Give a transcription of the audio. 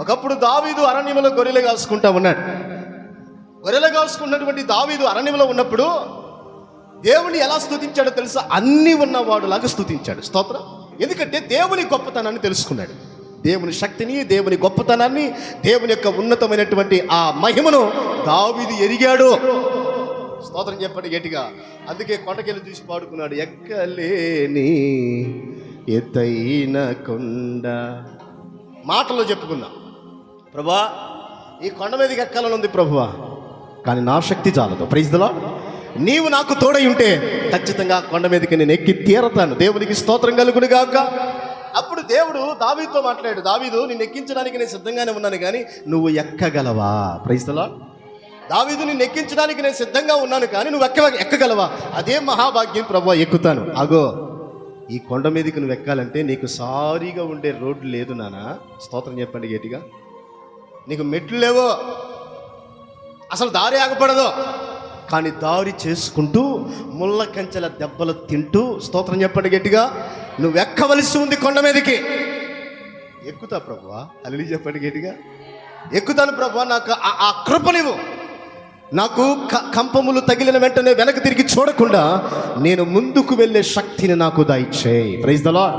ఒకప్పుడు దావీదు అరణ్యంలో గొర్రెలు కాసుకుంటా ఉన్నాడు. గొర్రెలు కాసుకున్నటువంటి దావీదు అరణ్యంలో ఉన్నప్పుడు దేవుని ఎలా స్థుతించాడో తెలుసా? అన్ని ఉన్నవాడులాగా స్తుతించాడు స్తోత్రం. ఎందుకంటే దేవుని గొప్పతనాన్ని తెలుసుకున్నాడు. దేవుని శక్తిని దేవుని గొప్పతనాన్ని దేవుని యొక్క ఉన్నతమైనటువంటి ఆ మహిమను దావీదు ఎరిగాడు. స్తోత్రం చెప్పండి గట్టిగా. అందుకే కొండకెళ్ళి చూసి పాడుకున్నాడు ఎక్కలేని ఎత్తైన కొండ. మాటలో చెప్పుకుందాం. ప్రభా ఈ కొండ మీదకి ఎక్కాలని ఉంది ప్రభువా? కానీ నా శక్తి చాలదు. ప్రైజ్లో నీవు నాకు తోడై ఉంటే ఖచ్చితంగా కొండ మీదకి నేను ఎక్కి తీరతాను. దేవునికి స్తోత్రం కలుగును గాక. అప్పుడు దేవుడు దావీతో మాట్లాడు దావీదు నిన్ను ఎక్కించడానికి నేను సిద్ధంగానే ఉన్నాను కానీ నువ్వు ఎక్కగలవా? ప్రైజ్లో దావీదు నిన్ను ఎక్కించడానికి నేను సిద్ధంగా ఉన్నాను కానీ నువ్వు ఎక్క ఎక్కగలవా? అదే మహాభాగ్యం ప్రభా ఎక్కుతాను. అగో ఈ కొండ మీదకి నువ్వు ఎక్కాలంటే నీకు సారీగా ఉండే రోడ్డు లేదు నానా? స్తోత్రం చెప్పండి గట్టిగా. నీకు మెట్లు లేవో అసలు దారి ఆగపడదు. కానీ దారి చేసుకుంటూ ముళ్ళ కంచెల దెబ్బలు తింటూ స్తోత్రం చెప్పండి గట్టిగా నువ్వు ఎక్కవలసి ఉంది కొండ మీదకి? ఎక్కుతా ప్రభువా అల్లి చెప్పండి గట్టిగా. ఎక్కుతాను ప్రభు నాకు ఆ- ఆ కృపనివ్వు నాకు క- కంపములు తగిలిన వెంటనే వెనక్కి తిరిగి చూడకుండా నేను ముందుకు వెళ్ళే శక్తిని నాకు దయచేయి. ప్రైజ్ దలా